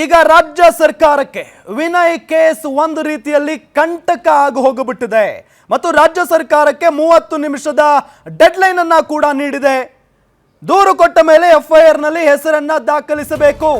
ಈಗ ರಾಜ್ಯ ಸರ್ಕಾರಕ್ಕೆ ವಿನಯ್ ಕೇಸ್ ಒಂದು ರೀತಿಯಲ್ಲಿ ಕಂಟಕ ಆಗಿ ಹೋಗಿಬಿಟ್ಟಿದೆ. ಮತ್ತು ರಾಜ್ಯ ಸರ್ಕಾರಕ್ಕೆ ಮೂವತ್ತು ನಿಮಿಷದ ಡೆಡ್ಲೈನ್ ಅನ್ನ ಕೂಡ ನೀಡಿದೆ. ದೂರು ಕೊಟ್ಟ ಮೇಲೆ ಎಫ್ಐಆರ್ನಲ್ಲಿ ಹೆಸರನ್ನ ದಾಖಲಿಸಬೇಕು.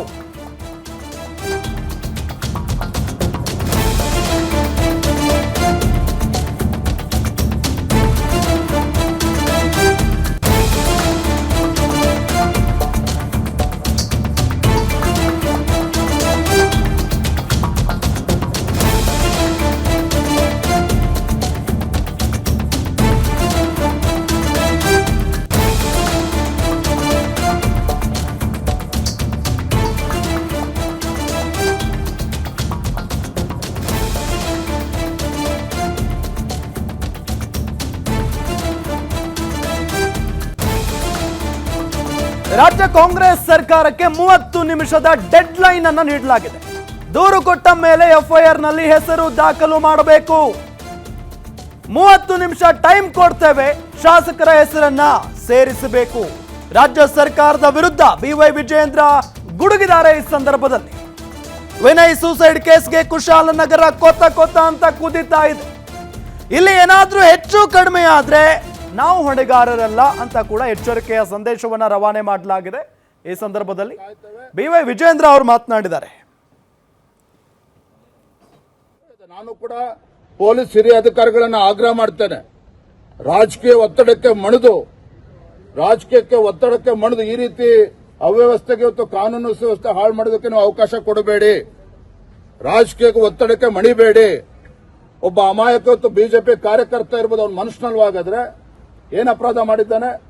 ರಾಜ್ಯ ಕಾಂಗ್ರೆಸ್ ಸರ್ಕಾರಕ್ಕೆ ಮೂವತ್ತು ನಿಮಿಷದ ಡೆಡ್ ಲೈನ್ ಅನ್ನು ನೀಡಲಾಗಿದೆ. ದೂರು ಕೊಟ್ಟ ಮೇಲೆ ಎಫ್ಐಆರ್ನಲ್ಲಿ ಹೆಸರು ದಾಖಲು ಮಾಡಬೇಕು. ಮೂವತ್ತು ನಿಮಿಷ ಟೈಮ್ ಕೊಡ್ತೇವೆ, ಶಾಸಕರ ಹೆಸರನ್ನ ಸೇರಿಸಬೇಕು. ರಾಜ್ಯ ಸರ್ಕಾರದ ವಿರುದ್ಧ ಬಿವೈ ವಿಜಯೇಂದ್ರ ಗುಡುಗಿದ್ದಾರೆ ಈ ಸಂದರ್ಭದಲ್ಲಿ. ವಿನಯ್ ಸೂಸೈಡ್ ಕೇಸ್ಗೆ ಕುಶಾಲನಗರ ಕೊತ್ತ ಕೊತ್ತ ಅಂತ ಕುದಿತಾ ಇದೆ. ಇಲ್ಲಿ ಏನಾದ್ರೂ ಹೆಚ್ಚು ಕಡಿಮೆ ಆದ್ರೆ ನಾವು ಹೊಣೆಗಾರರಲ್ಲ ಅಂತ ಕೂಡ ಎಚ್ಚರಿಕೆಯ ಸಂದೇಶವನ್ನ ರವಾನೆ ಮಾಡಲಾಗಿದೆ. ಈ ಸಂದರ್ಭದಲ್ಲಿ ಬಿ ವೈ ವಿಜಯೇಂದ್ರ ಅವರು ಮಾತನಾಡಿದ್ದಾರೆ. ನಾನು ಕೂಡ ಪೊಲೀಸ್ ಹಿರಿಯ ಅಧಿಕಾರಿಗಳನ್ನ ಆಗ್ರಹ ಮಾಡ್ತೇನೆ. ರಾಜಕೀಯ ಒತ್ತಡಕ್ಕೆ ಮಣಿದು, ರಾಜಕೀಯಕ್ಕೆ ಒತ್ತಡಕ್ಕೆ ಮಣಿದು ಈ ರೀತಿ ಅವ್ಯವಸ್ಥೆಗೆ ಇವತ್ತು ಕಾನೂನು ಸುವ್ಯವಸ್ಥೆ ಹಾಳು ಮಾಡೋದಕ್ಕೆ ನೀವು ಅವಕಾಶ ಕೊಡಬೇಡಿ. ರಾಜಕೀಯಕ್ಕೆ ಒತ್ತಡಕ್ಕೆ ಮಣಿಬೇಡಿ. ಒಬ್ಬ ಅಮಾಯಕ ಇವತ್ತು ಬಿಜೆಪಿ ಕಾರ್ಯಕರ್ತ ಇರ್ಬೋದು, ಅವ್ನ ಮನುಷ್ಯನಲ್ವಾಗಾದ್ರೆ ಏನ್ ಅಪರಾಧ ಮಾಡಿದ್ದಾನೆ?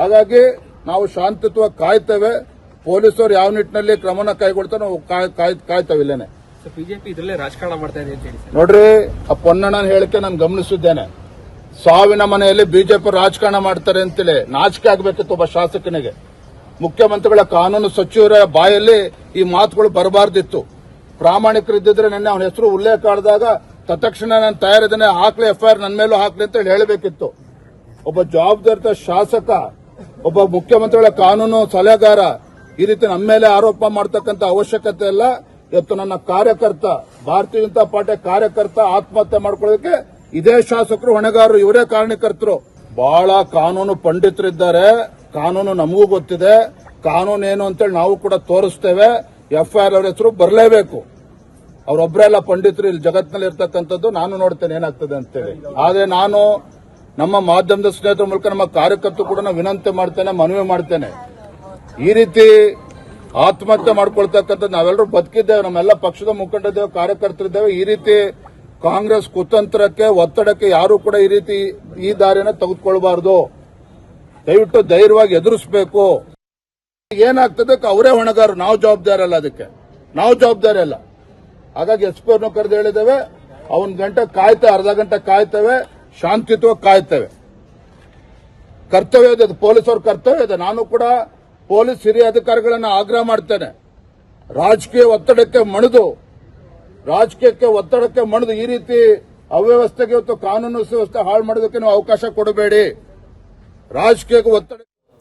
ಹಾಗಾಗಿ ನಾವು ಶಾಂತಿತ್ವ ಕಾಯ್ತೇವೆ. ಪೊಲೀಸರು ಯಾವ ನಿಟ್ಟಿನಲ್ಲಿ ಕ್ರಮನ ಕೈಗೊಳ್ತಾರೆ ನಾವು ಕಾಯ್- ಕಾಯ್- ಕಾಯ್ತೇವೆ ಇಲ್ಲೇನೆ. ಬಿಜೆಪಿ ಇದರಲ್ಲೇ ರಾಜಕಾರಣ ಮಾಡ್ತಾ ಇದೆ ಅಂತ ಹೇಳಿ ನೋಡ್ರಿ ಆ ಪೊನ್ನಣ್ಣನ ಹೇಳಿಕೆ ನಾನು ಗಮನಿಸಿದ್ದೇನೆ. ಸಾವಿನ ಮನೆಯಲ್ಲಿ ಬಿಜೆಪಿ ರಾಜಕಾರಣ ಮಾಡ್ತಾರೆ ಅಂತೇಳಿ ನಾಚಿಕೆ ಆಗಬೇಕಿತ್ತು ಒಬ್ಬ ಶಾಸಕನಿಗೆ. ಮುಖ್ಯಮಂತ್ರಿಗಳ ಕಾನೂನು ಸಚಿವರ ಬಾಯಲ್ಲಿ ಈ ಮಾತುಗಳು ಬರಬಾರ್ದಿತ್ತು. ಪ್ರಾಮಾಣಿಕರಿದ್ದಿದ್ರೆ ನಿನ್ನೆ ಅವನ ಹೆಸರು ಉಲ್ಲೇಖ ಆಡಿದಾಗ ತತ್ಕ್ಷಣ ನಾನು ತಯಾರಿದ್ದೇನೆ ಹಾಕ್ಲಿ ಎಫ್ಐಆರ್ ನನ್ನ ಮೇಲೂ ಹಾಕ್ಲಿ ಅಂತ ಹೇಳಿ ಹೇಳಬೇಕಿತ್ತು. ಒಬ್ಬ ಜವಾಬ್ದಾರಿತ ಶಾಸಕ, ಒಬ್ಬ ಮುಖ್ಯಮಂತ್ರಿಗಳ ಕಾನೂನು ಸಲಹೆಗಾರ, ಈ ರೀತಿ ನಮ್ಮ ಮೇಲೆ ಆರೋಪ ಮಾಡ್ತಕ್ಕಂಥ ಅವಶ್ಯಕತೆ ಇಲ್ಲ. ಇವತ್ತು ನನ್ನ ಕಾರ್ಯಕರ್ತ, ಭಾರತೀಯ ಜನತಾ ಪಾರ್ಟಿ ಕಾರ್ಯಕರ್ತ ಆತ್ಮಹತ್ಯೆ ಮಾಡ್ಕೊಳ್ಳೋದಕ್ಕೆ ಇದೇ ಶಾಸಕರು, ಹೊಣೆಗಾರರು, ಇವರೇ ಕಾರಣಕರ್ತರು. ಬಹಳ ಕಾನೂನು ಪಂಡಿತರಿದ್ದಾರೆ ಕಾನೂನು ನಮಗೂ ಗೊತ್ತಿದೆ. ಕಾನೂನು ಏನು ಅಂತೇಳಿ ನಾವು ಕೂಡ ತೋರಿಸ್ತೇವೆ. ಎಫ್ಐಆರ್ ಅವರ ಹೆಸರು ಬರಲೇಬೇಕು. ಅವರೊಬ್ಬರೆಲ್ಲ ಪಂಡಿತರು ಇಲ್ಲಿ ಜಗತ್ತಿನಲ್ಲಿ ಇರ್ತಕ್ಕಂಥದ್ದು ನಾನು ನೋಡ್ತೇನೆ ಏನಾಗ್ತದೆ ಅಂತೇಳಿ. ಆದರೆ ನಾನು ನಮ್ಮ ಮಾಧ್ಯಮದ ಸ್ನೇಹಿತರ ಮೂಲಕ ನಮ್ಮ ಕಾರ್ಯಕರ್ತರು ಕೂಡ ನಾವು ವಿನಂತಿ ಮಾಡ್ತೇನೆ, ಮನವಿ ಮಾಡ್ತೇನೆ. ಈ ರೀತಿ ಆತ್ಮಹತ್ಯೆ ಮಾಡ್ಕೊಳ್ತಕ್ಕಂಥದ್ದು ನಾವೆಲ್ಲರೂ ಬದುಕಿದ್ದೇವೆ, ನಮ್ಮೆಲ್ಲ ಪಕ್ಷದ ಮುಖಂಡರಿದ್ದೇವೆ, ಕಾರ್ಯಕರ್ತರಿದ್ದೇವೆ. ಈ ರೀತಿ ಕಾಂಗ್ರೆಸ್ ಕುತಂತ್ರಕ್ಕೆ, ಒತ್ತಡಕ್ಕೆ ಯಾರು ಕೂಡ ಈ ರೀತಿ ಈ ದಾರಿನ ತೆಗೆದುಕೊಳ್ಬಾರ್ದು. ದಯವಿಟ್ಟು ಧೈರ್ಯವಾಗಿ ಎದುರಿಸಬೇಕು. ಏನಾಗ್ತದೆ ಅವರೇ ಹೊಣೆಗಾರರು. ನಾವು ಜವಾಬ್ದಾರಿ ಅಲ್ಲ ಅದಕ್ಕೆ. ನಾವು ಜವಾಬ್ದಾರಿ ಅಲ್ಲ. ಹಾಗಾಗಿ ಎಸ್ ಪಿ ಕರೆದು ಹೇಳಿದ್ದೇವೆ. ಅವನ್ ಗಂಟೆ ಕಾಯ್ತೇವೆ ಅರ್ಧ ಗಂಟೆ ಕಾಯ್ತೇವೆ. ಶಾಂತಿಯುತವಾಗಿ ಕಾಯುತ್ತೇವೆ ಕರ್ತವ್ಯ ಇದೆ, ಅದು ಪೊಲೀಸರ ಕರ್ತವ್ಯ ಇದೆ. ನಾನು ಕೂಡ ಪೊಲೀಸ್ ಹಿರಿಯ ಅಧಿಕಾರಿಗಳನ್ನು ಆಗ್ರಹ ಮಾಡ್ತೇನೆ. ರಾಜಕೀಯ ಒತ್ತಡಕ್ಕೆ ಮಣಿದು, ರಾಜಕೀಯಕ್ಕೆ ಒತ್ತಡಕ್ಕೆ ಮಣಿದು ಈ ರೀತಿ ಅವ್ಯವಸ್ಥೆಗೆ ಇವತ್ತು ಕಾನೂನು ಸುವ್ಯವಸ್ಥೆ ಹಾಳು ಮಾಡೋದಕ್ಕೆ ನೀವು ಅವಕಾಶ ಕೊಡಬೇಡಿ. ರಾಜಕೀಯಕ್ಕೆ ಒತ್ತಡ